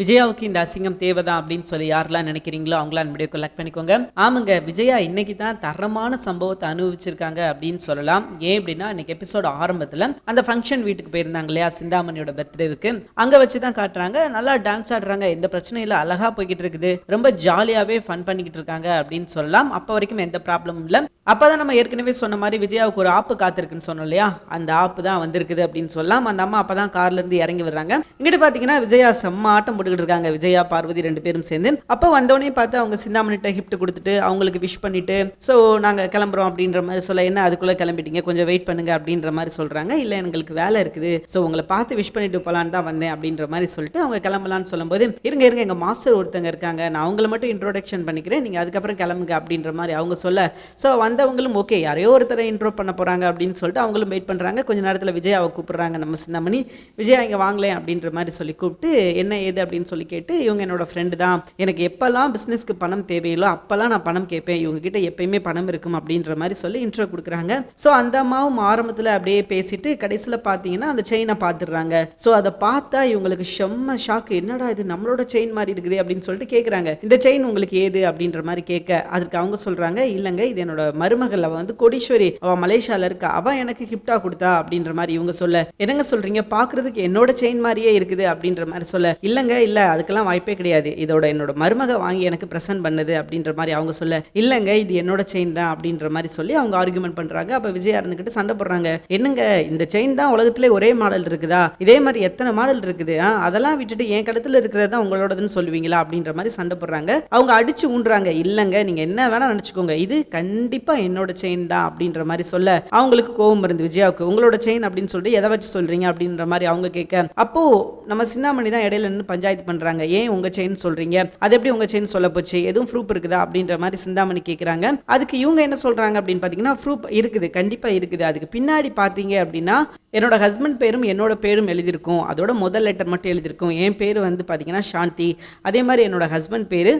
விஜயாவுக்கு இந்த அசிங்கம் தேவைதான் அப்படின்னு சொல்லி யாரெல்லாம் நினைக்கிறீங்களோ அவங்களாம் வீடியோ கலெக்ட் பண்ணிக்கோங்க. ஆமாங்க விஜயா இன்னைக்கு தான் தரமான சம்பவத்தை அனுபவிச்சிருக்காங்க அப்படின்னு சொல்லலாம். ஏன் அப்படின்னா இன்னைக்கு எபிசோட் ஆரம்பத்தில் அந்த ஃபங்க்ஷன் வீட்டுக்கு போயிருந்தாங்க இல்லையா சிந்தாமணியோட பர்த்டேவுக்கு அங்கே வச்சு தான் காட்டுறாங்க. நல்லா டான்ஸ் ஆடுறாங்க. எந்த பிரச்சனையும் இல்லை அழகா போய்கிட்டு இருக்குது. ரொம்ப ஜாலியாகவே ஃபன் பண்ணிக்கிட்டு இருக்காங்க அப்படின்னு சொல்லலாம். அப்போ வரைக்கும் எந்த ப்ராப்ளமும் இல்லை. அப்போதான் நம்ம ஏற்கனவே சொன்ன மாதிரி விஜயாவுக்கு ஒரு ஆப்பு காத்திருக்குன்னு சொன்னோம் இல்லையா? அந்த ஆப்பு தான் வந்திருக்குது அப்படின்னு சொல்லலாம். அந்த அம்மா அப்போ தான் கார்லேருந்து இறங்கி வர்றாங்க. இங்கிட்டு பாத்தீங்கன்னா விஜயா செம்ம ஆட்டம் போட்டுக்கிட்டு இருக்காங்க. விஜயா பார்வதி ரெண்டு பேரும் சேர்ந்து. அப்போ வந்தோடனே பார்த்து அவங்க சிந்தாமணிட்ட கிஃப்ட் கொடுத்துட்டு அவங்களுக்கு விஷ் பண்ணிட்டு ஸோ நாங்கள் கிளம்புறோம். அப்படின்ற மாதிரி சொல்ல என்ன அதுக்குள்ளே கிளம்பிட்டீங்க? கொஞ்சம் வெயிட் பண்ணுங்க. அப்படின்ற மாதிரி சொல்கிறாங்க இல்லை எங்களுக்கு வேலை இருக்குது. ஸோ உங்களை பார்த்து விஷ் பண்ணிட்டு போலான்னு தான் வந்தேன். அப்படின்ற மாதிரி சொல்லிட்டு அவங்க கிளம்பலான்னு சொல்லும்போது இருங்க இருங்க. எங்கள் மாஸ்டர் ஒருத்தங்க இருக்காங்க. நான் அவங்கள மட்டும் இன்ட்ரோடக்ஷன் பண்ணிக்கிறேன். நீங்கள் அதுக்கப்புறம் கிளம்புங்க. அப்படின்ற மாதிரி அவங்க சொல்ல ஸோ வந்தவங்களும் ஓகே யாரையோ ஒருத்தரை இன்ட்ரோ பண்ண போகிறாங்க அப்படின்னு சொல்லிட்டு அவங்களும் வெயிட் பண்ணுறாங்க கொஞ்ச நேரத்தில் விஜயாவை கூப்பிட்றாங்க நம்ம சிந்தாமணி. விஜயா இங்கே வாங்கலேன் அப்படின்ற மாதிரி சொல்லி கூப்பிட்டு என்ன ஏது? அப்படின்னு சொல்லி கேட்டு இவங்க என்னோட ஃப்ரெண்டு தான். எனக்கு எப்போல்லாம் பிஸ்னஸ்க்கு பணம் தேவையில்லோ அப்போல்லாம் நான் பணம் கேட்பேன். இவங்க கிட்ட எப்பயுமே பணம் இருக்கும் அப்படின்ற மாதிரி சொல்லி இன்ட்ரோ கொடுக்குறாங்க. ஸோ அந்த அம்மாவும் ஆரம்பத்தில் அப்படியே பேசிட்டு கடைசியில் பார்த்தீங்கன்னா அந்த செயினை பார்த்துடுறாங்க ஸோ அதை பார்த்தா இவங்களுக்கு செம்ம ஷாக் என்னடா இது? நம்மளோட செயின் மாதிரி இருக்குது அப்படின்னு சொல்லிட்டு கேட்குறாங்க இந்த செயின் உங்களுக்கு ஏது? அப்படின்ற மாதிரி கேட்க அதுக்கு அவங்க சொல்றாங்க இல்லைங்க இது என்னோட மருமகள். அவள் வந்து கோடீஸ்வரி. அவ மலேசியால இருக்கா. அவ எனக்கு கிஃப்டாக கொடுத்தா அப்படின்ற மாதிரி இவங்க சொல்ல. என்னங்க சொல்றீங்க? பாக்குறதுக்கு என்னோட செயின் மாதிரியே இருக்குது அப்படின்ற மாதிரி சொல்ல. இல்லைங்க இல்லை அதுக்கெல்லாம் வாய்ப்பே கிடையாது. இதோட என்னோட மருமக வாங்கி எனக்கு பிரசன்ட் பண்ணது அப்படின்ற மாதிரி அவங்க சொல்ல இல்லைங்க இது என்னோட செயின் தான் அப்படின்ற மாதிரி சொல்லி அவங்க ஆர்குமெண்ட் பண்றாங்க. அப்ப விஜயா இருந்துகிட்டு சண்டை போடுறாங்க. என்னங்க இந்த செயின் தான் உலகத்திலே ஒரே மாடல் இருக்குதா? இதே மாதிரி எத்தனை மாடல் இருக்குது? அதெல்லாம் விட்டுட்டு என் கடத்தில் இருக்கிறது தான் உங்களோடதுன்னு சொல்லுவீங்களா? அப்படின்ற மாதிரி சண்டை போடுறாங்க. அவங்க அடிச்சு ஊன்றாங்க. இல்லைங்க நீங்க என்ன வேணால் நினச்சிக்கோங்க. இது கண்டிப்பா என்னோட செயின் தான் அப்படின்ற மாதிரி சொல்ல அவங்களுக்கு கோபம் இருந்து விஜயாவுக்கு. உங்களோட செயின் அப்படின்னு சொல்லிட்டு எதை வச்சு சொல்றீங்க? அப்படின்ற மாதிரி அவங்க கேட்க அப்போ நம்ம சிந்தாமணி தான் இடையில நின்று பஞ்சாயத்து இது பண்றாங்க. ஏன் உங்க செயின் சொல்றீங்க? அது எப்படி உங்க செயின் சொல்ல போச்சு? எதுவும் ப்ரூஃப் இருக்குதா? அப்படின்ற மாதிரி சிந்தாமணி கேட்குறாங்க அதுக்கு இவங்க என்ன சொல்றாங்க அப்படின்னு பார்த்தீங்கன்னா ப்ரூப் இருக்குது. கண்டிப்பா இருக்குது. அதுக்கு பின்னாடி பார்த்தீங்க அப்படின்னா என்னோட ஹஸ்பண்ட் பேரும் என்னோட பேரும் எழுதியிருக்கும். அதோட முதல் லெட்டர் மட்டும் எழுதியிருக்கும். என் பேர் வந்து பார்த்தீங்கன்னா சாந்தி. அதே மாதிரி என்னோட ஹஸ்பண்ட் பேர்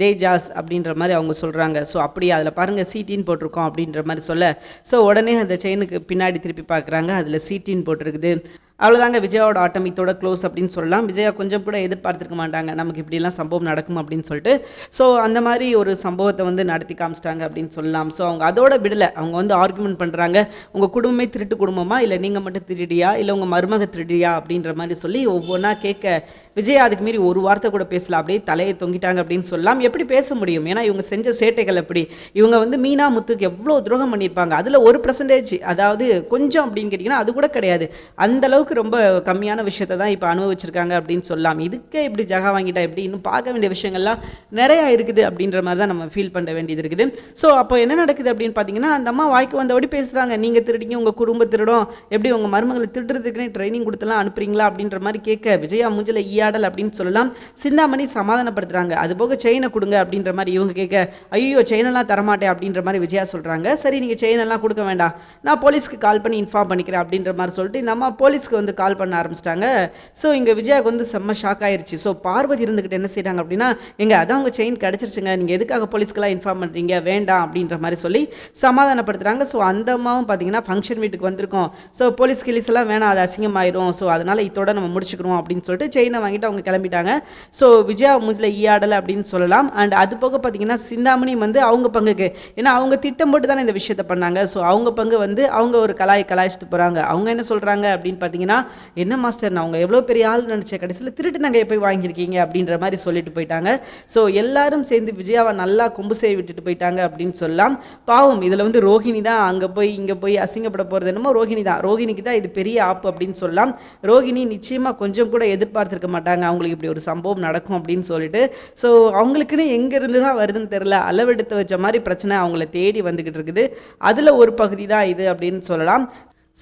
தேஜாஸ் அப்படின்ற மாதிரி அவங்க சொல்கிறாங்க ஸோ அப்படியே அதில் பாருங்கள் சீட்டின் போட்டிருக்கோம் அப்படின்ற மாதிரி சொல்ல. ஸோ உடனே அந்த செயினுக்கு பின்னாடி திருப்பி பார்க்குறாங்க அதில் சீட்டின் போட்டிருக்குது. அவ்வளோதாங்க விஜயாவோட ஆட்டம் இதோட க்ளோஸ் அப்படின்னு சொல்லலாம். விஜயா கொஞ்சம் கூட எதிர்பார்த்துருக்க மாட்டாங்க. நமக்கு இப்படிலாம் சம்பவம் நடக்கும் அப்படின்னு சொல்லிட்டு. ஸோ அந்த மாதிரி ஒரு சம்பவத்தை வந்து நடத்தி காமிச்சிட்டாங்க அப்படின்னு சொல்லலாம். ஸோ அவங்க அதோட விடலை. அவங்க வந்து ஆர்குமெண்ட் பண்ணுறாங்க உங்கள் குடும்பமே திருட்டு குடும்பமா? இல்லை நீங்கள் மட்டும் திருடியா? இல்லை உங்கள் மருமக திருடியா? அப்படின்ற மாதிரி சொல்லி ஒவ்வொன்றா கேட்க விஜயா அதுக்கு மீறி ஒரு வார்த்தை கூட பேசல. அப்படியே தலையை தொங்கிட்டாங்க அப்படின்னு சொல்லலாம். எப்படி பேச முடியும்? ஏன்னா இவங்க செஞ்ச சேட்டைகள் எப்படி இவங்க வந்து மீனா முத்துக்கு எவ்வளோ துரோகம் பண்ணியிருப்பாங்க. அதில் ஒரு பர்சன்டேஜ் அதாவது கொஞ்சம் அப்படின்னு கேட்டிங்கன்னா அது கூட கிடையாது. அந்தளவுக்கு அளவுக்கு ரொம்ப கம்மியான விஷயத்தை தான் இப்போ அனுபவிச்சிருக்காங்க அப்படின்னு சொல்லலாம். இதுக்கே இப்படி ஜகா வாங்கிட்டா எப்படி? இன்னும் பார்க்க வேண்டிய விஷயங்கள்லாம் நிறையா இருக்குது அப்படின்ற மாதிரி தான் நம்ம ஃபீல் பண்ண வேண்டியது இருக்குது. ஸோ அப்போ என்ன நடக்குது அப்படின்னு பார்த்தீங்கன்னா அந்த அம்மா வாய்க்கு வந்தபடி பேசுகிறாங்க நீங்கள் திருடிங்க உங்கள் குடும்ப திருடம். எப்படி உங்கள் மருமகளை திருடுறதுக்குன்னு ட்ரைனிங் கொடுத்தலாம் அனுப்புறீங்களா? அப்படின்ற மாதிரி கேட்க விஜயா மூஞ்சில் ஈயாடல் அப்படின்னு சொல்லலாம். சிந்தாமணி சமாதானப்படுத்துறாங்க. அது போக செயினை கொடுங்க அப்படின்ற மாதிரி இவங்க கேட்க ஐயோ செயினெல்லாம் தரமாட்டேன் அப்படின்ற மாதிரி விஜயா சொல்கிறாங்க சரி நீங்கள் செயினெல்லாம் கொடுக்க வேண்டாம். நான் போலீஸ்க்கு கால் பண்ணி இன்ஃபார்ம் பண்ணிக்கிறேன் அப்படின்ற மாதிரி சொல்லிட்டு இந்த அம்மா போலீஸ்க்கு வந்து கால் பண்ண ஆரம்பிச்சிட்டாங்க. ஸோ இங்கே விஜயாவுக்கு வந்து செம்ம ஷாக் ஆயிடுச்சு ஸோ பார்வதி இருந்துக்கிட்டு என்ன செய்கிறாங்க அப்படின்னா எங்க அதான் உங்கள் செயின் கிடச்சிருச்சுங்க. நீங்கள் எதுக்காக போலீஸ்க்கெல்லாம் இன்ஃபார்ம் பண்ணுறீங்க வேண்டாம் அப்படின்ற மாதிரி சொல்லி சமாதானப்படுத்துகிறாங்க ஸோ அந்த அம்மாவும் பார்த்தீங்கன்னா ஃபங்க்ஷன் வீட்டுக்கு வந்திருக்கோம். ஸோ போலீஸ் கிளீஸ் எல்லாம் வேணாம் அது அசிங்கமாயிரும். ஸோ அதனால் இதோட நம்ம முடிச்சுக்கிறோம் அப்படின்னு சொல்லிட்டு செயினை வாங்கிட்டு அவங்க கிளம்பிட்டாங்க. ஸோ விஜயா முதல்ல ஈயாடலை அப்படின்னு சொல்லலாம். அண்ட் அது போக பார்த்தீங்கன்னா சிந்தாமணி வந்து அவங்க பங்குக்கு. ஏன்னா அவங்க திட்டம் போட்டு தானே இந்த விஷயத்தை பண்ணாங்க. ஸோ அவங்க பங்கு வந்து அவங்க ஒரு கலாய் கலாய்ச்சிட்டு போகிறாங்க அவங்க என்ன சொல்கிறாங்க அப்படின்னு பார்த்தீங்கன்னா என்ன மாஸ்டர் நான் அவங்க எவ்வளோ பெரிய ஆள் நினச்ச கடைசியில் திருட்டு நகையை போய் வாங்கியிருக்கீங்க அப்படின்ற மாதிரி சொல்லிட்டு போயிட்டாங்க. ஸோ எல்லாரும் சேர்ந்து விஜயாவை நல்லா கொம்பு செய்ய விட்டுட்டு போயிட்டாங்க அப்படின்னு சொல்லலாம் பாவம் இதில் வந்து ரோஹிணி தான் அங்கே போய் இங்கே போய் அசிங்கப்பட போகிறது என்னமோ ரோஹிணி தான். ரோஹிணிக்கு தான் இது பெரிய ஆப்பு அப்படின்னு சொல்லலாம் ரோஹிணி நிச்சயமாக கொஞ்சம் கூட எதிர்பார்த்துருக்க மாட்டாங்க. அவங்களுக்கு இப்படி ஒரு சம்பவம் நடக்கும் அப்படின்னு சொல்லிட்டு. ஸோ அவங்களுக்குன்னு எங்கேருந்து தான் வருதுன்னு தெரில அளவெடுத்து வச்ச மாதிரி பிரச்சனை அவங்கள தேடி வந்துக்கிட்டு இருக்குது. அதில் ஒரு பகுதி தான் இது அப்படின்னு சொல்லலாம்.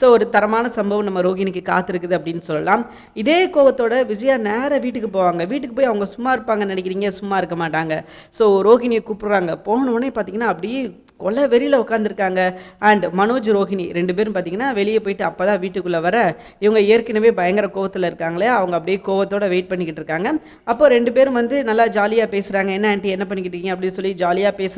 ஸோ ஒரு தரமான சம்பவம் நம்ம ரோகிணிக்கு காத்திருக்குது அப்படின்னு சொல்லலாம். இதே கோவத்தோட விஜயா நேராக வீட்டுக்கு போவாங்க. வீட்டுக்கு போய் அவங்க சும்மா இருப்பாங்கன்னு நினைக்கிறீங்க? சும்மா இருக்க மாட்டாங்க. ஸோ ரோகிணியை கூப்பிட்றாங்க. போனோடனே பார்த்தீங்கன்னா அப்படியே கொலை வெறியில் உட்காந்துருக்காங்க அண்ட் மனோஜ் ரோஹிணி ரெண்டு பேரும் பார்த்தீங்கன்னா வெளியே போயிட்டு அப்போ தான் வீட்டுக்குள்ளே வர இவங்க ஏற்கனவே பயங்கர கோவத்தில் இருக்காங்களே அவங்க அப்படியே கோவத்தோட வெயிட் பண்ணிக்கிட்டு இருக்காங்க. அப்போ ரெண்டு பேரும் வந்து நல்லா ஜாலியாக பேசுகிறாங்க என்ன ஆண்டி என்ன பண்ணிக்கிட்டு இருக்கீங்க? அப்படின்னு சொல்லி ஜாலியாக பேச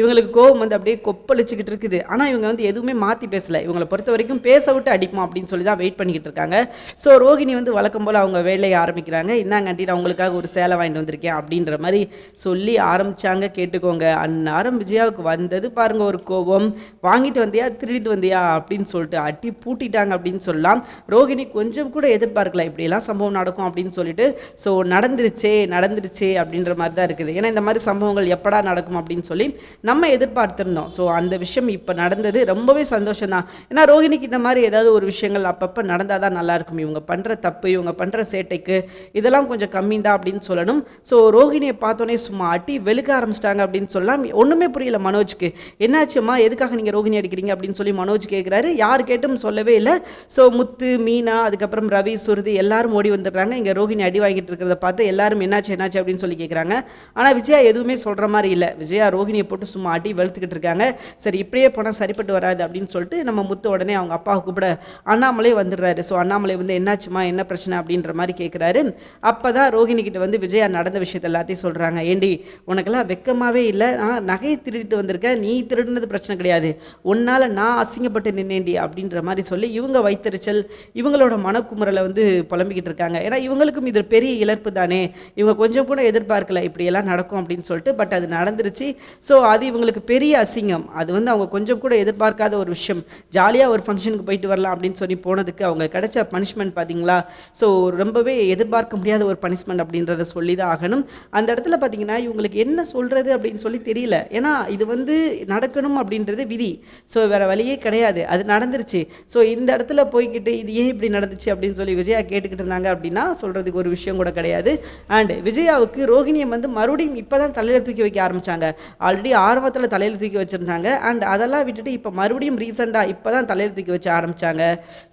இவங்களுக்கு கோவம் வந்து அப்படியே கொப்பளிச்சுக்கிட்டு இருக்குது. ஆனால் இவங்க வந்து எதுவுமே மாற்றி பேசலை. இவங்களை பொறுத்த வரைக்கும் பேச விட்டு அடிப்போம் அப்படின்னு சொல்லி தான் வெயிட் பண்ணிக்கிட்டு இருக்காங்க. ஸோ ரோகிணி வந்து வழக்கம் போல் அவங்க வேலையை ஆரம்பிக்கிறாங்க. இந்தாங்க ஆண்டி நான் உங்களுக்காக ஒரு சேலை வாங்கிட்டு வந்திருக்கேன் அப்படின்ற மாதிரி சொல்லி ஆரம்பித்தாங்க கேட்டுக்கோங்க. அந்நேரம் விஜயாவுக்கு வந்தது பாருங்க ஒரு கோபம். வாங்கிட்டு வந்தியா திருடிட்டு வந்தியா அப்படின்னு சொல்லிட்டு அட்டி பூட்டிட்டாங்க அப்படின்னு சொல்லலாம். ரோகிணி கொஞ்சம் கூட எதிர்பார்க்கல இப்படியெல்லாம் சம்பவம் நடக்கும் அப்படின்னு சொல்லிட்டு ஸோ நடந்துருச்சே நடந்துருச்சே அப்படின்ற மாதிரி தான் இருக்குது. ஏன்னா இந்த மாதிரி சம்பவங்கள் எப்படா நடக்கும் அப்படின்னு சொல்லி நம்ம எதிர்பார்த்துருந்தோம். ஸோ அந்த விஷயம் இப்போ நடந்தது. ரொம்பவே சந்தோஷம் தான் ஏன்னா ரோஹிணிக்கு இந்த மாதிரி ஏதாவது ஒரு விஷயங்கள் அப்பப்போ நடந்தால் தான் நல்லாயிருக்கும் இவங்க பண்ணுற தப்பு இவங்க பண்ணுற சேட்டைக்கு இதெல்லாம் கொஞ்சம் கம்மி தான் அப்படின்னு சொல்லணும். ஸோ ரோஹிணியை பார்த்தோன்னே சும்மா அட்டி வெளுக்க ஆரம்பிச்சிட்டாங்க அப்படின்னு சொல்லலாம். ஒன்றுமே புரியல மனோஜ்க்கு. என்னாச்சும்மா? எதுக்காக நீங்கள் ரோகிணி அடிக்கிறீங்க? அப்படின்னு சொல்லி மனோஜ் கேட்குறாரு யார் கேட்டும் சொல்லவே இல்லை. ஸோ முத்து மீனா அதுக்கப்புறம் ரவி சுருதி எல்லாரும் ஓடி வந்துடுறாங்க. இங்கே ரோகிணி அடி வாங்கிட்டு இருக்கிறத பார்த்து எல்லாரும் என்னாச்சு என்னாச்சு அப்படின்னு சொல்லி கேட்குறாங்க ஆனால் விஜயா எதுவுமே சொல்கிற மாதிரி இல்லை. விஜயா ரோகிணியை போட்டு சும்மா அடி வெளுத்துக்கிட்டு இருக்காங்க. சரி இப்படியே போனால் சரிப்பட்டு வராது அப்படின்னு சொல்லிட்டு நம்ம முத்து உடனே அவங்க அப்பாவை கூப்பிட அண்ணாமலை வந்துடுறாரு. ஸோ அண்ணாமலை வந்து என்னாச்சுமா என்ன பிரச்சனை? அப்படின்ற மாதிரி கேட்குறாரு அப்போ தான் ரோஹிணி கிட்ட வந்து விஜயா நடந்த விஷயத்த எல்லாத்தையும் சொல்கிறாங்க ஏண்டி உனக்கெல்லாம் வெக்கமாகவே இல்லை. நான் நகையை திருடிட்டு வந்திருக்கேன் நீ திருடினது பிரச்சனை கிடையாது. உன்னால் நான் அசிங்கப்பட்டு நின்னேண்டி அப்படின்ற மாதிரி சொல்லி இவங்க வைத்தறிச்சல் இவங்களோட மனக்குமுறலை வந்து புலம்பிக்கிட்டு இருக்காங்க. ஏன்னா இவங்களுக்கும் இது பெரிய இழப்பு தானே. இவங்க கொஞ்சம் கூட எதிர்பார்க்கல இப்படியெல்லாம் நடக்கும் அப்படின்னு சொல்லிட்டு பட் அது நடந்துருச்சு. ஸோ அது இவங்களுக்கு பெரிய அசிங்கம். அது வந்து அவங்க கொஞ்சம் கூட எதிர்பார்க்காத ஒரு விஷயம். ஜாலியாக ஒரு ஃபங்க்ஷனுக்கு போயிட்டு வரலாம் அப்படின்னு சொல்லி போனதுக்கு அவங்க கிடைச்ச பனிஷ்மெண்ட் பார்த்தீங்களா ஸோ ரொம்பவே எதிர்பார்க்க முடியாத ஒரு பனிஷ்மெண்ட் அப்படின்றத சொல்லி தான் ஆகணும். அந்த இடத்துல பார்த்தீங்கன்னா இவங்களுக்கு என்ன சொல்கிறது அப்படின்னு சொல்லி தெரியல. ஏன்னா இது வந்து நடக்கணும் அப்படின்றது விதி. ஸோ வேறு வழியே கிடையாது. அது நடந்துருச்சு. ஸோ இந்த இடத்துல போய்கிட்டு இது ஏன் இப்படி நடந்துச்சு அப்படின்னு சொல்லி விஜயா கேட்டுக்கிட்டு இருந்தாங்க அப்படின்னா சொல்கிறதுக்கு ஒரு விஷயம் கூட கிடையாது. அண்ட் விஜயாவுக்கு ரோஹிணியை வந்து மறுபடியும் இப்போ தான் தலையில் தூக்கி வைக்க ஆரம்பித்தாங்க ஆல்ரெடி ஆர்வத்தில் தலையில் தூக்கி வச்சுருந்தாங்க. அண்ட் அதெல்லாம் விட்டுட்டு இப்போ மறுபடியும் ரீசெண்டாக இப்போ தான் தலையில் தூக்கி வச்சு ஆரம்பித்தாங்க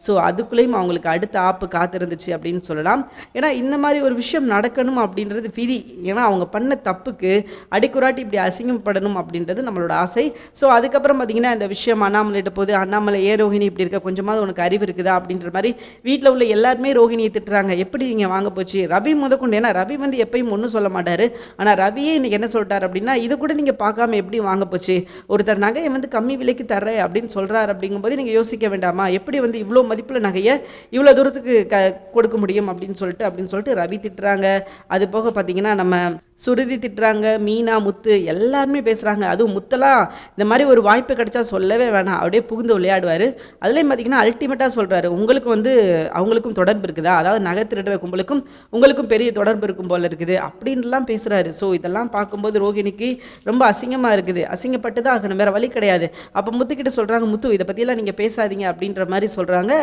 ஸோ அதுக்குள்ளேயும் அவங்களுக்கு அடுத்த ஆப்பு காத்திருந்துச்சு அப்படின்னு சொல்லலாம். ஏன்னா இந்த மாதிரி ஒரு விஷயம் நடக்கணும் அப்படின்றது விதி. ஏன்னா அவங்க பண்ண தப்புக்கு அடிக்குறாட்டி இப்படி அசிங்கப்படணும் அப்படின்றது நம்மளோட ஆசை. ஸோ அதுக்கப்புறம் பார்த்தீங்கன்னா இந்த விஷயம் அண்ணாமலைகிட்ட போது அண்ணாமலை ஏன் ரோஹிணி இப்படி இருக்க? கொஞ்சமாவது உனக்கு அறிவு இருக்குதா? அப்படின்ற மாதிரி வீட்டில் உள்ள எல்லாருமே ரோஹிணியை திட்டுறாங்க. எப்படி நீங்கள் வாங்க போச்சு? ரவி முதற்கொண்டு ஏன்னா ரவி வந்து எப்பயும் ஒன்றும் சொல்ல மாட்டார். ஆனால் ரவியே இன்னைக்கு என்ன சொல்லிட்டார் அப்படின்னா இது கூட நீங்கள் பார்க்காம எப்படி வாங்க போச்சு? ஒருத்தர் நகையை வந்து கம்மி விலைக்கு தர்றேன் அப்படின்னு சொல்கிறார் அப்படிங்கும்போது நீங்கள் யோசிக்க வேண்டாமா? எப்படி வந்து இவ்வளோ மதிப்பில் நகையை இவ்வளோ தூரத்துக்கு க கொடுக்க முடியும்? அப்படின்னு சொல்லிட்டு அப்படின்னு சொல்லிட்டு ரவி திட்டுறாங்க. அது போக பார்த்தீங்கன்னா நம்ம சுருதி திட்டுறாங்க மீனா முத்து எல்லாருமே பேசுகிறாங்க அதுவும் முத்தெல்லாம் இந்த மாதிரி ஒரு வாய்ப்பு கிடைச்சா சொல்லவே வேணாம். அப்படியே புகுந்து விளையாடுவார். அதுலேயும் பார்த்தீங்கன்னா அல்டிமேட்டாக சொல்கிறாரு உங்களுக்கு வந்து அவங்களுக்கும் தொடர்பு இருக்குதா? அதாவது நகை திருடுற கும்பலுக்கும் உங்களுக்கும் பெரிய தொடர்பு இருக்கும் போல் இருக்குது. அப்படின்லாம் பேசுகிறாரு ஸோ இதெல்லாம் பார்க்கும்போது ரோகிணிக்கு ரொம்ப அசிங்கமாக இருக்குது. அசிங்கப்பட்டு தான் ஆகணும். வேறு வழி கிடையாது. அப்போ முத்துக்கிட்ட சொல்கிறாங்க முத்து இதை பற்றியெல்லாம் நீங்கள் பேசாதீங்க. அப்படின்ற மாதிரி சொல்கிறாங்க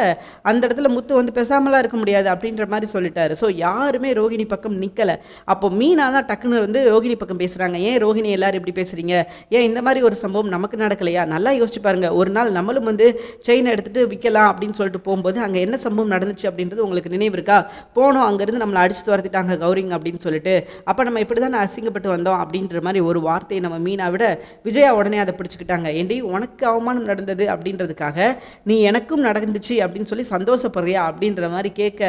அந்த இடத்துல முத்து வந்து பேசாமலாம் இருக்க முடியாது. அப்படின்ற மாதிரி சொல்லிட்டாரு. ஸோ யாருமே ரோகிணி பக்கம் நிற்கலை அப்போ மீனா தான் டக்கு டக்குன்னு வந்து ரோகிணி பக்கம் பேசுகிறாங்க ஏன் ரோகிணி எல்லாரும் இப்படி பேசுகிறீங்க ஏன் இந்த மாதிரி ஒரு சம்பவம் நமக்கு நடக்கலையா? நல்லா யோசிச்சு பாருங்கள் ஒரு நாள் நம்மளும் வந்து செயினை எடுத்துகிட்டு விற்கலாம் அப்படின்னு சொல்லிட்டு போகும்போது அங்கே என்ன சம்பவம் நடந்துச்சு அப்படின்றது உங்களுக்கு நினைவு இருக்கா? போனோம் அங்கேருந்து நம்மளை அடிச்சு துரத்திட்டாங்க கௌரிங் அப்படின்னு சொல்லிட்டு. அப்போ நம்ம இப்படி தான் அசிங்கப்பட்டு வந்தோம் அப்படின்ற மாதிரி ஒரு வார்த்தையை நம்ம மீனா விட விஜயா உடனே அதை பிடிச்சிக்கிட்டாங்க. ஏண்டி உனக்கு அவமானம் நடந்தது அப்படின்றதுக்காக நீ எனக்கும் நடந்துச்சு அப்படின்னு சொல்லி சந்தோஷப்படுறியா அப்படின்ற மாதிரி கேட்க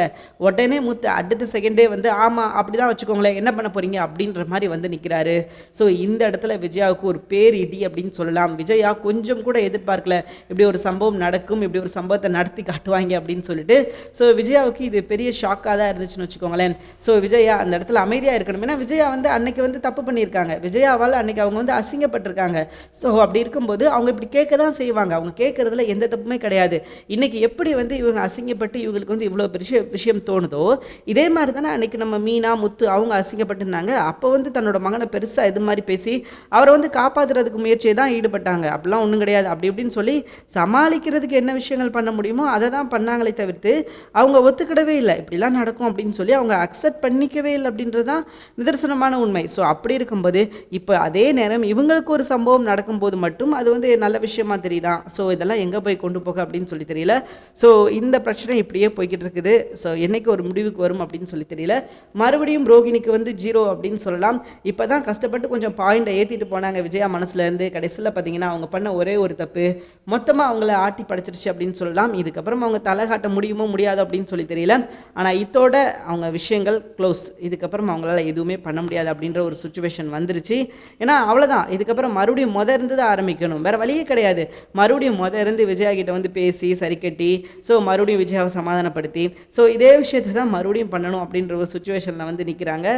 உடனே மூத்த அடுத்த செகண்டே வந்து ஆமாம் அப்படி தான் வச்சுக்கோங்களேன். என்ன பண்ண போகிறீங்க அப்படின்னு அப்படின்ற மாதிரி வந்து நிற்கிறாரு ஸோ இந்த இடத்துல விஜயாவுக்கு ஒரு பேர் இடி அப்படின்னு சொல்லலாம். விஜயா கொஞ்சம் கூட எதிர்பார்க்கல. இப்படி ஒரு சம்பவம் நடக்கும் இப்படி ஒரு சம்பவத்தை நடத்தி காட்டுவாங்க அப்படின்னு சொல்லிட்டு ஸோ விஜயாவுக்கு இது பெரிய ஷாக்காக தான் இருந்துச்சுன்னு வச்சுக்கோங்களேன். ஸோ விஜயா அந்த இடத்துல அமைதியாக இருக்கணும். ஏன்னா விஜயா வந்து அன்னைக்கு வந்து தப்பு பண்ணியிருக்காங்க. விஜயாவால் அன்னைக்கு அவங்க வந்து அசிங்கப்பட்டிருக்காங்க. ஸோ அப்படி இருக்கும்போது அவங்க இப்படி கேட்க தான் செய்வாங்க. அவங்க கேட்கறதுல எந்த தப்புமே கிடையாது. இன்னைக்கு எப்படி வந்து இவங்க அசிங்கப்பட்டு இவங்களுக்கு வந்து இவ்வளோ பெரிய விஷயம் தோணுதோ இதே மாதிரி தானே அன்னைக்கு நம்ம மீனா முத்து அவங்க அசிங்கப்பட்டிருந்தாங்க. அப்போ வந்து தன்னோட மகனை பெருசாக இது மாதிரி பேசி அவரை வந்து காப்பாற்றுறதுக்கு முயற்சியை தான் ஈடுபட்டாங்க. அப்படிலாம் ஒன்றும் கிடையாது. அப்படி இப்படின்னு சொல்லி சமாளிக்கிறதுக்கு என்ன விஷயங்கள் பண்ண முடியுமோ அதை தான் பண்ணாங்களே தவிர்த்து அவங்க ஒத்துக்கிடவே இல்லை. இப்படிலாம் நடக்கும் அப்படின்னு சொல்லி அவங்க அக்செப்ட் பண்ணிக்கவே இல்லை அப்படின்றது தான் நிதர்சனமான உண்மை. ஸோ அப்படி இருக்கும்போது இப்போ அதே நேரம் இவங்களுக்கு ஒரு சம்பவம் நடக்கும்போது மட்டும் அது வந்து நல்ல விஷயமா தெரியுதா? ஸோ இதெல்லாம் எங்கே போய் கொண்டு போக அப்படின்னு சொல்லி தெரியல. ஸோ இந்த பிரச்சனை இப்படியே போய்கிட்டு இருக்குது. ஸோ என்னைக்கு ஒரு முடிவுக்கு வரும் அப்படின்னு சொல்லி தெரியல. மறுபடியும் ரோகிணிக்கு வந்து ஜீரோ அப்படின்னு அப்படின்னு சொல்லலாம். இப்போ தான் கஷ்டப்பட்டு கொஞ்சம் பாயிண்டை ஏற்றிட்டு போனாங்க விஜயா மனசுலேருந்து கடைசியில் பார்த்தீங்கன்னா அவங்க பண்ண ஒரே ஒரு தப்பு. மொத்தமாக அவங்கள ஆட்டி படைச்சிருச்சு அப்படின்னு சொல்லலாம். இதுக்கப்புறம் அவங்க தலை காட்ட முடியுமோ முடியாதோ அப்படின்னு சொல்லி தெரியல. ஆனால் இத்தோட அவங்க விஷயங்கள் க்ளோஸ் இதுக்கப்புறம் அவங்களால எதுவுமே பண்ண முடியாது அப்படின்ற ஒரு சுச்சுவேஷன் வந்துருச்சு. ஏன்னா அவ்வளோதான் இதுக்கப்புறம் மறுபடியும் முத இருந்து தான் ஆரம்பிக்கணும். வேறு வழியே கிடையாது. மறுபடியும் முத இருந்து விஜயா கிட்ட வந்து பேசி சரி கட்டி ஸோ மறுபடியும் விஜயாவை சமாதானப்படுத்தி. ஸோ இதே விஷயத்தை தான் மறுபடியும் பண்ணணும் அப்படின்ற ஒரு சுச்சுவேஷனில் வந்து நிற்கிறாங்க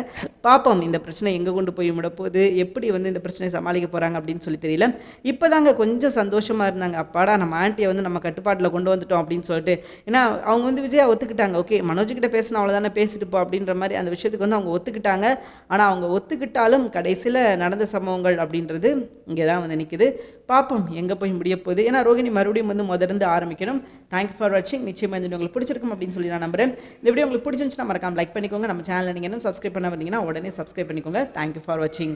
பார்ப்போம் இந்த பிரச்சனை எங்கே கொண்டு போய் விடப்போகுது எப்படி வந்து இந்த பிரச்சனையை சமாளிக்க போகிறாங்க அப்படின்னு சொல்லி தெரியல. இப்போ தாங்க கொஞ்சம் சந்தோஷமாக இருந்தாங்க. அப்பாடா நம்ம ஆண்டியை வந்து நம்ம கட்டுப்பாட்டில் கொண்டு வந்துட்டோம் அப்படின்னு சொல்லிட்டு. ஏன்னா அவங்க வந்து விஜயா ஒத்துக்கிட்டாங்க. ஓகே மனோஜ் கிட்ட பேசினா அவ்வளோதானே பேசிட்டு போ அப்படின்ற மாதிரி அந்த விஷயத்துக்கு வந்து அவங்க ஒத்துக்கிட்டாங்க. ஆனால் அவங்க ஒத்துக்கிட்டாலும் கடைசியில் நடந்த சம்பவங்கள் அப்படின்றது இங்கே தான் வந்து நிற்கிது பார்ப்போம் எங்கே போய் முடிய போகுது? ஏன்னா ரோகிணி மறுபடியும் வந்து முதலிருந்து ஆரம்பிக்கணும். தேங்க்யூ ஃபார் வாட்சிங் நிச்சயமாக இந்த உங்களுக்கு பிடிச்சிருக்கும் அப்படின்னு சொல்லி நான் நம்புறேன். இந்த வீடியோ உங்களுக்கு பிடிச்சிருந்துச்சுன்னா மறக்காம லைக் பண்ணிக்கோங்க. நம்ம சேனலில் நீங்கள் இன்னும் சப்ஸ்கிரைப் பண்ண வந்தீங்கன்னா உடனே சப்ஸ்கிரைப் பண்ணிக்கோங்க. தேங்க்யூ ஃபார் வாட்சிங்